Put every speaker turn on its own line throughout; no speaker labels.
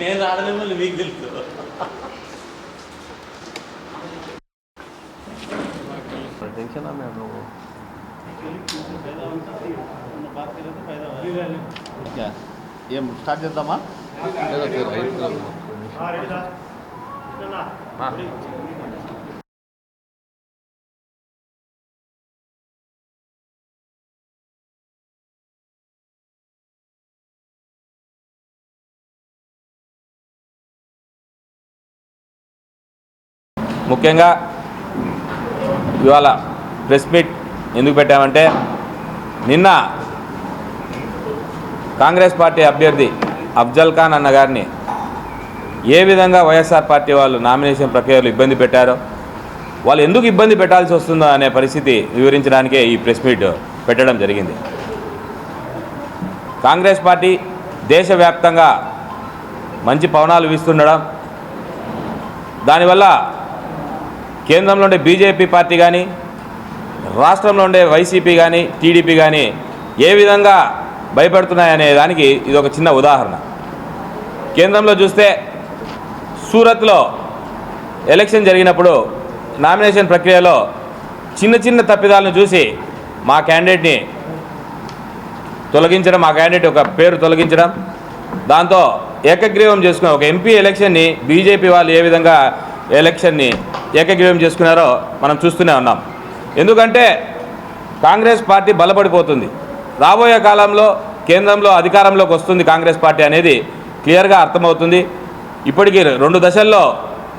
నేను రావడమేమో మీకు తెలుసు.
టెన్షన్ మేము
ఏం స్టార్ట్ చేద్దామా?
ముఖ్యంగా ఇవాళ ప్రెస్ మీట్ ఎందుకు పెట్టామంటే నిన్న కాంగ్రెస్ పార్టీ అభ్యర్థి అఫ్జల్ ఖాన్ అన్న గారిని ఏ విధంగా వైఎస్ఆర్ పార్టీ వాళ్ళు నామినేషన్ ప్రక్రియలో ఇబ్బంది పెట్టారో వాళ్ళు ఎందుకు ఇబ్బంది పెట్టాల్సి వస్తుందో అనే పరిస్థితి వివరించడానికే ఈ ప్రెస్ మీట్ పెట్టడం జరిగింది. కాంగ్రెస్ పార్టీ దేశవ్యాప్తంగా మంచి పవనాలు వీస్తుండడం దానివల్ల కేంద్రంలో ఉండే బీజేపీ పార్టీ కానీ రాష్ట్రంలో ఉండే వైసీపీ కానీ టీడీపీ కానీ ఏ విధంగా భయపడుతున్నాయనే దానికి ఇది ఒక చిన్న ఉదాహరణ. కేంద్రంలో చూస్తే సూరత్లో ఎలక్షన్ జరిగినప్పుడు నామినేషన్ ప్రక్రియలో చిన్న చిన్న తప్పిదాలను చూసి మా క్యాండిడేట్ని తొలగించడం మా క్యాండిడేట్ ఒక పేరు తొలగించడం దాంతో ఏకగ్రీవం చేసుకున్న ఒక ఎంపీ ఎలక్షన్ని బీజేపీ వాళ్ళు ఏ విధంగా ఎలక్షన్ని ఏకగ్రీవం చేసుకున్నారో మనం చూస్తూనే ఉన్నాం. ఎందుకంటే కాంగ్రెస్ పార్టీ బలపడిపోతుంది. రాబోయే కాలంలో కేంద్రంలో అధికారంలోకి వస్తుంది కాంగ్రెస్ పార్టీ అనేది క్లియర్గా అర్థమవుతుంది. ఇప్పటికీ రెండు దశల్లో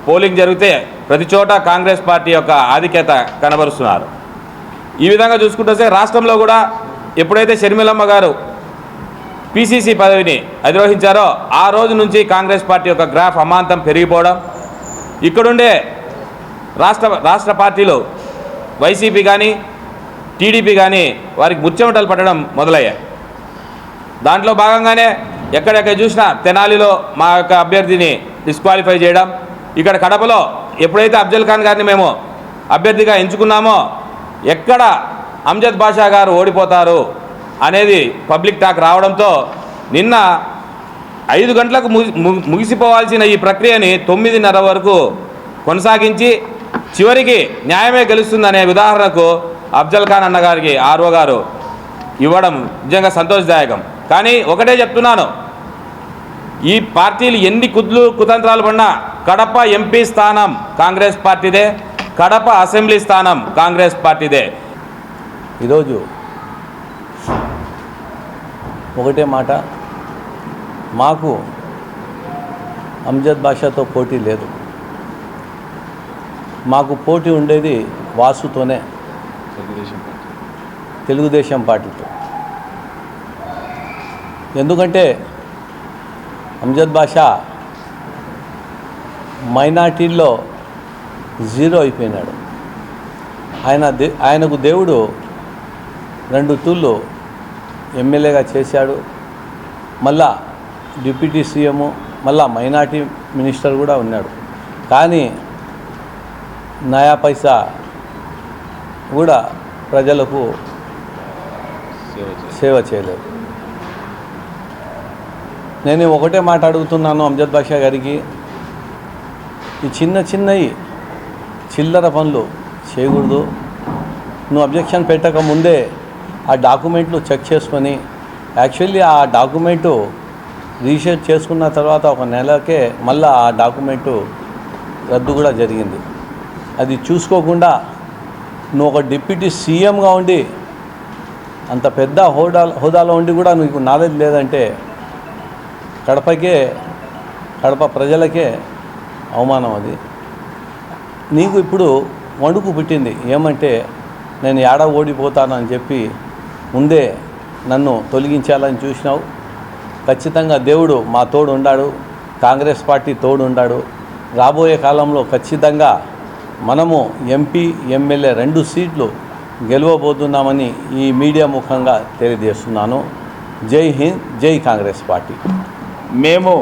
పోలింగ్ జరిగితే ప్రతి చోట కాంగ్రెస్ పార్టీ యొక్క ఆధిక్యత కనబరుస్తున్నారు. ఈ విధంగా చూసుకుంటే రాష్ట్రంలో కూడా ఎప్పుడైతే షర్మిలమ్మ గారు పిసిసి పదవిని అధిరోహించారో ఆ రోజు నుంచి కాంగ్రెస్ పార్టీ యొక్క గ్రాఫ్ అమాంతం పెరిగిపోవడం ఇక్కడుండే రాష్ట్ర రాష్ట్ర పార్టీలు వైసీపీ కానీ టీడీపీ కానీ వారికి ముచ్చెమటలు పట్టడం మొదలయ్యాయి. దాంట్లో భాగంగానే ఎక్కడెక్కడ చూసినా తెనాలిలో మా యొక్క అభ్యర్థిని డిస్క్వాలిఫై చేయడం ఇక్కడ కడపలో ఎప్పుడైతే అఫ్జల్ ఖాన్ గారిని మేము అభ్యర్థిగా ఎంచుకున్నామో ఎక్కడ అంజద్ బాషా గారు ఓడిపోతారు అనేది పబ్లిక్ టాక్ రావడంతో నిన్న ఐదు గంటలకు ము- ముగిసిపోవాల్సిన ఈ ప్రక్రియని తొమ్మిదిన్నర వరకు కొనసాగించి చివరికి న్యాయమే గెలుస్తుందనే ఉదాహరణకు అఫ్జల్ ఖాన్ అన్నగారికి ఆర్ఓ గారు ఇవ్వడం నిజంగా సంతోషదాయకం. కానీ ఒకటే చెప్తున్నాను. ఈ పార్టీలు ఎన్ని కుద్లు కుతంత్రాలు పడినా కడప ఎంపీ స్థానం కాంగ్రెస్ పార్టీదే కడప అసెంబ్లీ స్థానం కాంగ్రెస్ పార్టీదే.
ఈరోజు ఒకటే మాట మాకు అంజద్ బాషాతో పోటీ లేదు. మాకు పోటీ ఉండేది వాసుతోనే.
తెలుగుదేశం పార్టీ.
తెలుగుదేశం పార్టీతో. ఎందుకంటే అంజద్ బాషా మైనార్టీల్లో జీరో అయిపోయినాడు. ఆయన దే ఆయనకు దేవుడు రెండు తూళ్ళు ఎమ్మెల్యేగా చేశాడు. మళ్ళా డిప్యూటీ సీఎం మళ్ళా మైనార్టీ మినిస్టర్ కూడా ఉన్నాడు. కానీ నయా పైసా కూడా ప్రజలకు
సేవ
చేయలేదు. నేను ఒకటే మాట అడుగుతున్నాను అంజద్ బాషా గారికి. ఈ చిన్న చిన్నవి చిల్లర పనులు చేయకూడదు. నువ్వు అబ్జెక్షన్ పెట్టక ముందే ఆ డాక్యుమెంట్లు చెక్ చేసుకొని యాక్చువల్లీ ఆ డాక్యుమెంటు రీసెర్చ్ చేసుకున్న తర్వాత ఒక నెలకే మళ్ళీ ఆ డాక్యుమెంటు రద్దు కూడా జరిగింది. అది చూసుకోకుండా నువ్వు ఒక డిప్యూటీ సీఎంగా ఉండి అంత పెద్ద హోదా హోదాలో ఉండి కూడా నీకు నాలెడ్జ్ లేదంటే కడపకే కడప ప్రజలకే అవమానం అది. నీకు ఇప్పుడు వణుకు పుట్టింది. ఏమంటే నేను ఏడ ఓడిపోతానని చెప్పి ముందే నన్ను తొలగించాలని చూసినావు. ఖచ్చితంగా దేవుడు మా తోడు ఉండాడు కాంగ్రెస్ పార్టీ తోడు ఉండాడు రాబోయే కాలంలో ఖచ్చితంగా మనము ఎంపీ ఎమ్మెల్యే రెండు సీట్లు గెలవబోతున్నామని ఈ మీడియా ముఖంగా తెలియజేస్తున్నాను. జై హింద్ జై కాంగ్రెస్ పార్టీ.
మేము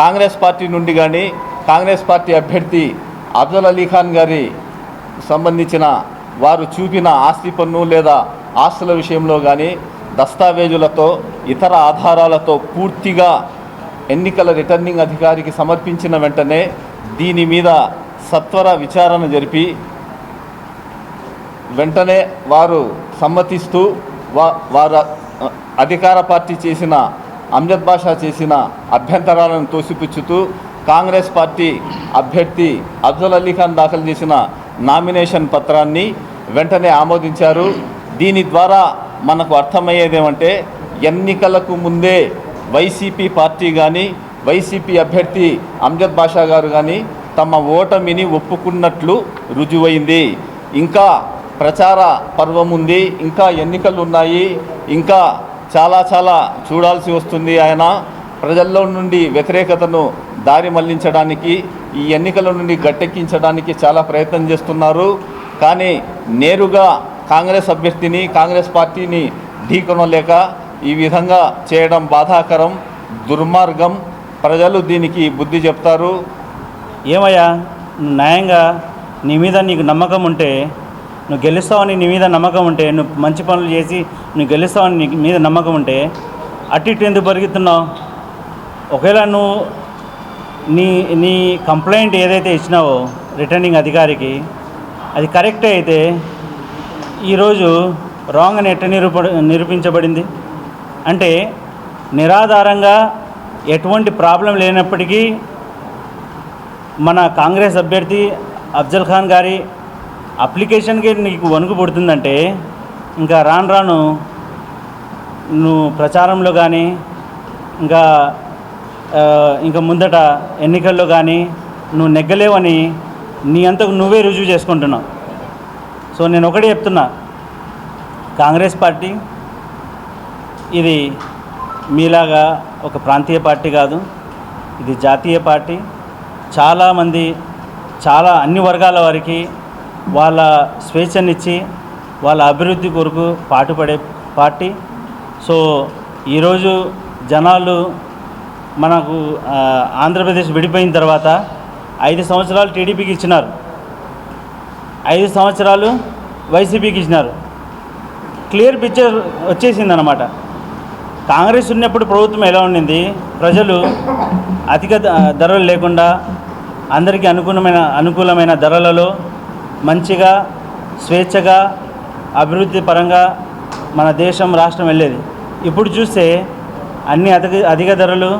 కాంగ్రెస్ పార్టీ నుండి కానీ కాంగ్రెస్ పార్టీ అభ్యర్థి అఫ్జల్ అలీ ఖాన్ గారి సంబంధించిన వారు చూపిన ఆస్తి పన్ను లేదా ఆస్తుల విషయంలో కానీ దస్తావేజులతో ఇతర ఆధారాలతో పూర్తిగా ఎన్నికల రిటర్నింగ్ అధికారికి సమర్పించిన వెంటనే దీని మీద సత్వర విచారణ జరిపి వెంటనే వారు సమ్మతిస్తూ వా వారు అధికార పార్టీ చేసిన అమ్జద్ బాషా చేసిన అభ్యంతరాలను తోసిపుచ్చుతూ కాంగ్రెస్ పార్టీ అభ్యర్థి అఫ్జల్ అలీ ఖాన్ దాఖలు చేసిన నామినేషన్ పత్రాన్ని వెంటనే ఆమోదించారు. దీని ద్వారా మనకు అర్థమయ్యేదేమంటే ఎన్నికలకు ముందే వైసీపీ పార్టీ కానీ వైసీపీ అభ్యర్థి అమ్జద్ బాషా గారు కానీ తమ ఓటమిని ఒప్పుకున్నట్లు రుజువైంది. ఇంకా ప్రచార పర్వం ఉంది ఇంకా ఎన్నికలు ఉన్నాయి ఇంకా చాలా చాలా చూడాల్సి వస్తుంది ఆయన. ప్రజల్లో నుండి వ్యతిరేకతను దారి మళ్ళించడానికి ఈ ఎన్నికల నుండి గట్టెక్కించడానికి చాలా ప్రయత్నం చేస్తున్నారు. కానీ నేరుగా కాంగ్రెస్ అభ్యర్థిని కాంగ్రెస్ పార్టీని ఢీకొనలేక ఈ విధంగా చేయడం బాధాకరం దుర్మార్గం. ప్రజలు దీనికి బుద్ధి చెప్తారు.
ఏమయ్యా? న్యాయంగా నీ మీద నీకు నమ్మకం ఉంటే నువ్వు గెలుస్తావని నీ మీద నమ్మకం ఉంటే నువ్వు మంచి పనులు చేసి నువ్వు గెలుస్తావని నీ మీద నమ్మకం ఉంటే అటు ఇటు ఎందుకు పరిగెత్తున్నావు? ఒకవేళ నువ్వు నీ నీ కంప్లైంట్ ఏదైతే ఇచ్చినావో రిటర్నింగ్ అధికారికి అది కరెక్ట్ అయితే ఈరోజు రాంగ్ అని ఎట్ట నిరూప నిరూపించబడింది? అంటే నిరాధారంగా ఎటువంటి ప్రాబ్లం లేనప్పటికీ మన కాంగ్రెస్ అభ్యర్థి అఫ్జల్ ఖాన్ గారి అప్లికేషన్కి నీకు వణుకు పుడుతుందంటే ఇంకా రాను రాను నువ్వు ప్రచారంలో కానీ ఇంకా ఇంకా ముందట ఎన్నికల్లో కానీ నువ్వు నెగ్గలేవని నీ అంతకు నువ్వే రుజువు చేసుకుంటున్నావు. సో నేను ఒకటే చెప్తున్నా. కాంగ్రెస్ పార్టీ ఇది మీలాగా ఒక ప్రాంతీయ పార్టీ కాదు. ఇది జాతీయ పార్టీ. చాలామంది చాలా అన్ని వర్గాల వారికి వాళ్ళ స్వేచ్ఛనిచ్చి వాళ్ళ అభివృద్ధి కొరకు పాటుపడే పార్టీ. సో ఈరోజు జనాలు మనకు ఆంధ్రప్రదేశ్ విడిపోయిన తర్వాత ఐదు సంవత్సరాలు టీడీపీకి ఇచ్చినారు. ఐదు సంవత్సరాలు వైసీపీకి ఇచ్చినారు. క్లియర్ పిక్చర్ వచ్చేసిందనమాట కాంగ్రెస్ ఉన్నప్పుడు ప్రభుత్వం ఎలా ఉండింది? ప్రజలు అధిక ద- ధరలు లేకుండా అందరికీ అనుకూలమైన అనుకూలమైన ధరలలో మంచిగా స్వేచ్ఛగా అభివృద్ధి పరంగా మన దేశం రాష్ట్రం వెళ్ళేది. ఇప్పుడు చూస్తే అన్ని అధిక అధిక ధరలు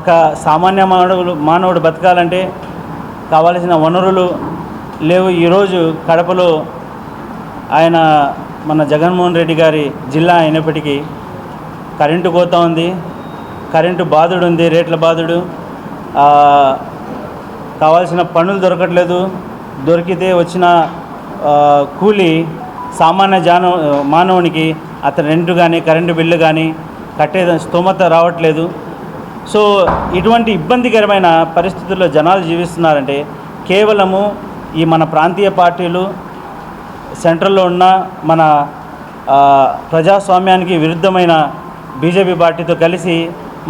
ఒక సామాన్య మానవుడు మానవుడు బతకాలంటే కావలసిన వనరులు లేవు. ఈరోజు కడపలో ఆయన మన జగన్మోహన్ రెడ్డి గారి జిల్లా అయినప్పటికీ కరెంటు కోత ఉంది కరెంటు బాధుడు ఉంది రేట్ల బాధుడు కావాల్సిన పనులు దొరకట్లేదు. దొరికితే వచ్చిన కూలి సామాన్య జాన మానవునికి అతని రెంట్ కానీ కరెంటు బిల్లు కానీ కట్టే స్తోమత రావట్లేదు. సో ఇటువంటి ఇబ్బందికరమైన పరిస్థితుల్లో జనాలు జీవిస్తున్నారంటే కేవలము ఈ మన ప్రాంతీయ పార్టీలు సెంట్రల్లో ఉన్న మన ప్రజాస్వామ్యానికి విరుద్ధమైన బీజేపీ పార్టీతో కలిసి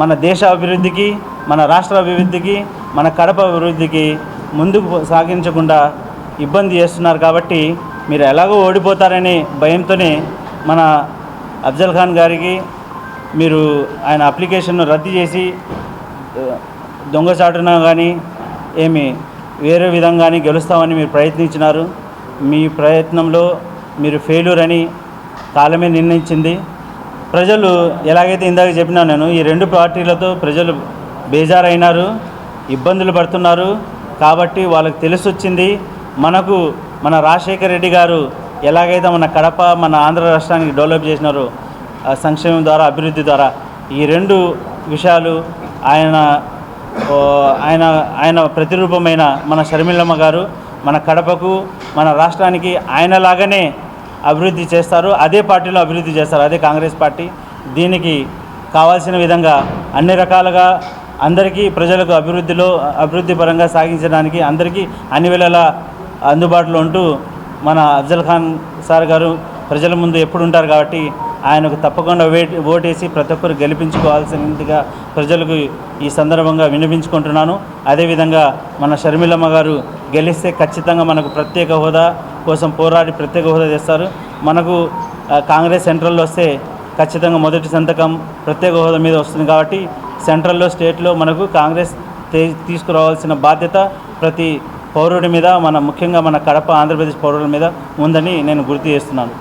మన దేశ అభివృద్ధికి మన రాష్ట్ర అభివృద్ధికి మన కడప అభివృద్ధికి ముందుకు సాగించకుండా ఇబ్బంది చేస్తున్నారు కాబట్టి మీరు ఎలాగో ఓడిపోతారనే భయంతోనే మన అఫ్జల్ ఖాన్ గారికి మీరు ఆయన అప్లికేషన్ను రద్దు చేసి దొంగచాటున కానీ ఏమి వేరే విధంగా గెలుస్తామని మీరు ప్రయత్నించినారు. మీ ప్రయత్నంలో మీరు ఫెయిల్యూర్ అని కాలమే నిర్ణయించింది ప్రజలు ఎలాగైతే ఇందాక చెప్పినా నేను ఈ రెండు పార్టీలతో ప్రజలు బేజారైనారు. ఇబ్బందులు పడుతున్నారు. కాబట్టి వాళ్ళకి తెలిసొచ్చింది మనకు మన రాజశేఖర రెడ్డి గారు ఎలాగైతే మన కడప మన ఆంధ్ర రాష్ట్రానికి డెవలప్ చేసినారో సంక్షేమం ద్వారా అభివృద్ధి ద్వారా ఈ రెండు విషయాలు ఆయన ఆయన ఆయన ప్రతిరూపమైన మన షర్మిలమ్మ గారు మన కడపకు మన రాష్ట్రానికి ఆయనలాగానే అభివృద్ధి చేస్తారు. అదే పార్టీలో అభివృద్ధి చేస్తారు. అదే కాంగ్రెస్ పార్టీ. దీనికి కావాల్సిన విధంగా అన్ని రకాలుగా అందరికీ ప్రజలకు అభివృద్ధిలో అభివృద్ధి పరంగా సాగించడానికి అందరికీ అన్ని వేళలా అందుబాటులో ఉంటూ మన అఫ్జల్ ఖాన్ సార్ గారు ప్రజల ముందు ఎప్పుడు ఉంటారు కాబట్టి ఆయనకు తప్పకుండా వేట్ ఓటేసి ప్రతి ఒక్కరు గెలిపించుకోవాల్సినట్టుగా ప్రజలకు ఈ సందర్భంగా వినిపించుకుంటున్నాను. అదేవిధంగా మన షర్మిలమ్మ గారు గెలిస్తే ఖచ్చితంగా మనకు ప్రత్యేక హోదా కోసం పోరాడి ప్రత్యేక హోదా చేస్తారు మనకు కాంగ్రెస్ సెంట్రల్లో వస్తే ఖచ్చితంగా మొదటి సంతకం ప్రత్యేక హోదా మీద వస్తుంది కాబట్టి సెంట్రల్లో స్టేట్లో మనకు కాంగ్రెస్ తీసుకురావాల్సిన బాధ్యత ప్రతి పౌరుడి మీద మన ముఖ్యంగా మన కడప ఆంధ్రప్రదేశ్ పౌరుల మీద ఉందని నేను గుర్తు చేస్తున్నాను.